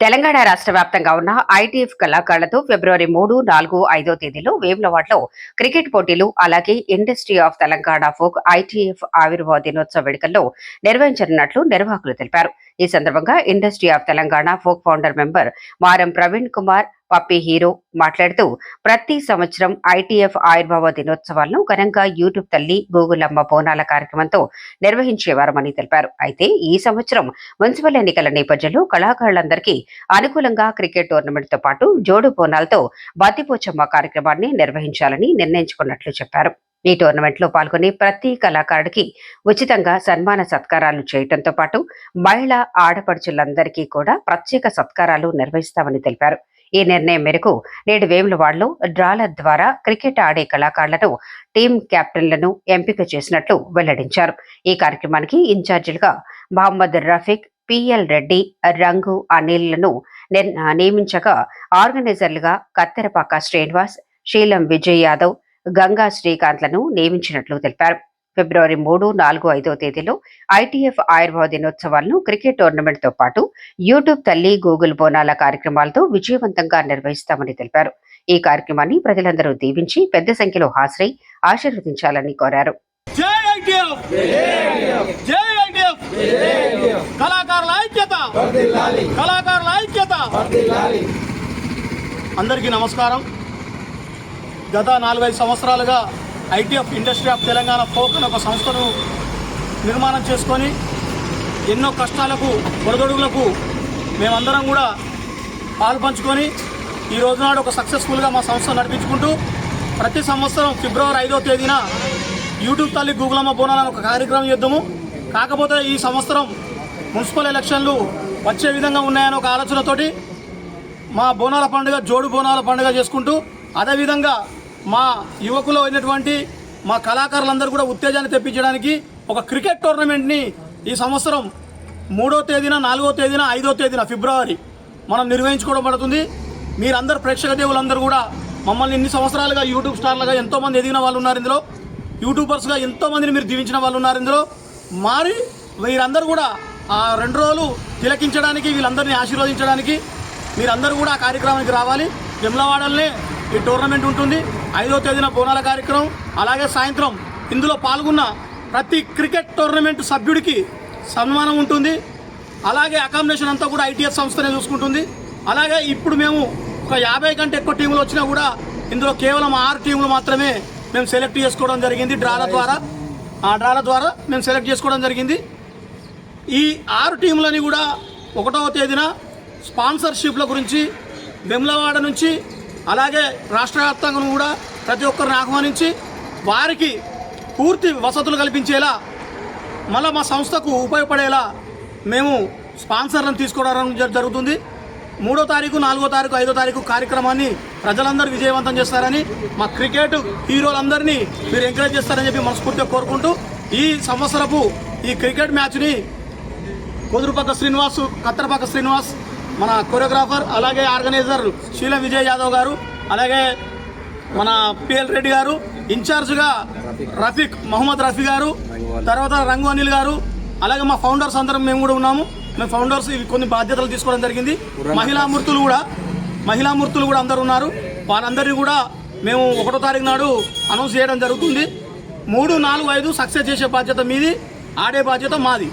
తెలంగాణ రాష్ట్ర వ్యాప్తంగా ఉన్న ఐటీఎఫ్ కళాకారులతో ఫిబ్రవరి మూడు నాలుగు ఐదో తేదీలో వేములవాడలో క్రికెట్ పోటీలు అలాగే industry of Telangana folk ITF ఆవిర్భావ దినోత్సవ వేడుకల్లో నిర్వహించనున్నట్లు నిర్వాహకులు తెలిపారు. ఈ సందర్భంగా industry of Telangana folk founder member Maram Praveen Kumar puppy hero మాట్లాడుతూ ప్రతి సంవత్సరం ఐటీఎఫ్ ఆయుర్భావ దినోత్సవాలను ఘనంగా యూట్యూబ్ తల్లి గూగుల్ అమ్మ బోనాల కార్యక్రమంతో నిర్వహించేవారమని తెలిపారు. అయితే ఈ సంవత్సరం మున్సిపల్ ఎన్నికల నేపథ్యంలో కళాకారులందరికీ అనుకూలంగా క్రికెట్ టోర్నమెంట్తో పాటు జోడు బోనాలతో బతిపోచమ్మ కార్యక్రమాన్ని నిర్వహించాలని నిర్ణయించుకున్నట్లు చెప్పారు. ఈ టోర్నమెంట్లో పాల్గొనే ప్రతి కళాకారుడికి ఉచితంగా సన్మాన సత్కారాలు చేయటంతో పాటు మహిళా ఆడపడుచులందరికీ కూడా ప్రత్యేక సత్కారాలు నిర్వహిస్తామని తెలిపారు. ఈ నిర్ణయం మేరకు నేడు వేములవాడలో డ్రాల ద్వారా క్రికెట్ ఆడే కళాకారులను టీం కెప్టెన్లను ఎంపిక చేసినట్లు వెల్లడించారు. ఈ కార్యక్రమానికి ఇన్ఛార్జీలుగా మహమ్మద్ రఫీక్ పిఎల్ రెడ్డి రంగు అనిల్లను నియమించగా ఆర్గనైజర్లుగా కత్తెరపాక శ్రీనివాస్ శీలం విజయ్ యాదవ్ గంగా శ్రీకాంత్లను నియమించినట్లు తెలిపారు. ఫిబ్రవరి మూడు నాలుగు ఐదో తేదీలో ఐటీఎఫ్ ఆయుర్వేద దినోత్సవాలను క్రికెట్ టోర్నమెంట్తో పాటు యూట్యూబ్ తల్లి గూగుల్ బోనాల కార్యక్రమాలతో విజయవంతంగా నిర్వహిస్తామని తెలిపారు. ఈ కార్యక్రమాన్ని ప్రజలందరూ దీవించి పెద్ద సంఖ్యలో హాజరై ఆశీర్వదించాలని కోరారు. కళాకారుల ఐక్యత! కళాకారుల ఐక్యత! అందరికీ నమస్కారం. గత నాలుగైదు సంవత్సరాలుగా ITF industry of Telangana folk అనే ఒక సంస్థను నిర్మాణం చేసుకొని ఎన్నో కష్టాలకు ఒడదొడుగులకు మేమందరం కూడా పాలు పంచుకొని ఈ రోజునాడు ఒక సక్సెస్ఫుల్గా మా సంస్థ నడిపించుకుంటూ ప్రతి సంవత్సరం ఫిబ్రవరి ఐదో తేదీన యూట్యూబ్ తల్లి గూగులమ్మ బోనాలని ఒక కార్యక్రమం చేద్దాము. కాకపోతే ఈ సంవత్సరం మున్సిపల్ ఎలక్షన్లు వచ్చే విధంగా ఉన్నాయని ఒక ఆలోచనతోటి మా బోనాల పండుగ జోడు బోనాల పండుగ చేసుకుంటూ అదేవిధంగా మా యువకులు అయినటువంటి మా కళాకారులందరూ కూడా ఉత్తేజాన్ని తెప్పించడానికి ఒక క్రికెట్ టోర్నమెంట్ని ఈ సంవత్సరం మూడో తేదీన నాలుగో తేదీన ఐదో తేదీన ఫిబ్రవరి మనం నిర్వహించుకోవడం పడుతుంది మీరందరూ ప్రేక్షక దేవులందరూ కూడా మమ్మల్ని ఇన్ని సంవత్సరాలుగా యూట్యూబ్ స్టార్లుగా ఎంతోమంది ఎదిగిన వాళ్ళు ఉన్నారు ఇందులో. యూట్యూబర్స్గా ఎంతోమందిని మీరు దీవించిన వాళ్ళు ఉన్నారు ఇందులో. మారి వీరందరూ కూడా ఆ రెండు రోజులు తిలకించడానికి వీళ్ళందరినీ ఆశీర్వదించడానికి మీరందరూ కూడా ఆ కార్యక్రమానికి రావాలి. విమలవాడలనే ఈ టోర్నమెంట్ ఉంటుంది. ఐదో తేదీన బోనాల కార్యక్రమం అలాగే సాయంత్రం ఇందులో పాల్గొన్న ప్రతి క్రికెట్ టోర్నమెంట్ సభ్యుడికి సన్మానం ఉంటుంది. అలాగే అకామిడేషన్ అంతా కూడా ఐటీఎస్ సంస్థనే చూసుకుంటుంది. అలాగే ఇప్పుడు మేము ఒక యాభై కంటే ఎక్కువ టీములు వచ్చినా కూడా ఇందులో కేవలం ఆరు టీములు మాత్రమే మేము సెలెక్ట్ చేసుకోవడం జరిగింది డ్రాల ద్వారా. ఆ డ్రాల ద్వారా మేము సెలెక్ట్ చేసుకోవడం జరిగింది. ఈ ఆరు టీములని కూడా ఒకటవ తేదీన స్పాన్సర్షిప్ల గురించి వెమ్లవాడ నుంచి అలాగే రాష్ట్ర వ్యాప్తంగా కూడా ప్రతి ఒక్కరిని ఆహ్వానించి వారికి పూర్తి వసతులు కల్పించేలా మళ్ళీ మా సంస్థకు ఉపయోగపడేలా మేము స్పాన్సర్లను తీసుకోవడం జ- జరుగుతుంది. మూడో తారీఖు నాలుగో తారీఖు ఐదో తారీఖు కార్యక్రమాన్ని ప్రజలందరూ విజయవంతం చేస్తారని మా క్రికెట్ హీరోలందరినీ మీరు ఎంకరేజ్ చేస్తారని చెప్పి మనస్ఫూర్తిగా కోరుకుంటూ ఈ సంవత్సరపు ఈ క్రికెట్ మ్యాచ్ని కుదురుపక్క శ్రీనివాస్ కత్తరపక్క శ్రీనివాస్ మన కొరియోగ్రాఫర్ అలాగే ఆర్గనైజర్ శీల విజయ్ యాదవ్ గారు అలాగే మన పిఎల్ రెడ్డి గారు ఇన్ఛార్జ్గా రఫీక్ మహమ్మద్ రఫీ గారు తర్వాత రంగు అనిల్ గారు అలాగే మా ఫౌండర్స్ అందరం మేము కూడా ఉన్నాము. మేము ఫౌండర్స్ ఇవి కొన్ని బాధ్యతలు తీసుకోవడం జరిగింది. మహిళా మూర్తులు కూడా మహిళా మూర్తులు కూడా అందరు ఉన్నారు. వారందరినీ కూడా మేము ఒకటో తారీఖు నాడు అనౌన్స్ చేయడం జరుగుతుంది. మూడు నాలుగు ఐదు సక్సెస్ చేసే బాధ్యత మీది ఆడే బాధ్యత మాది.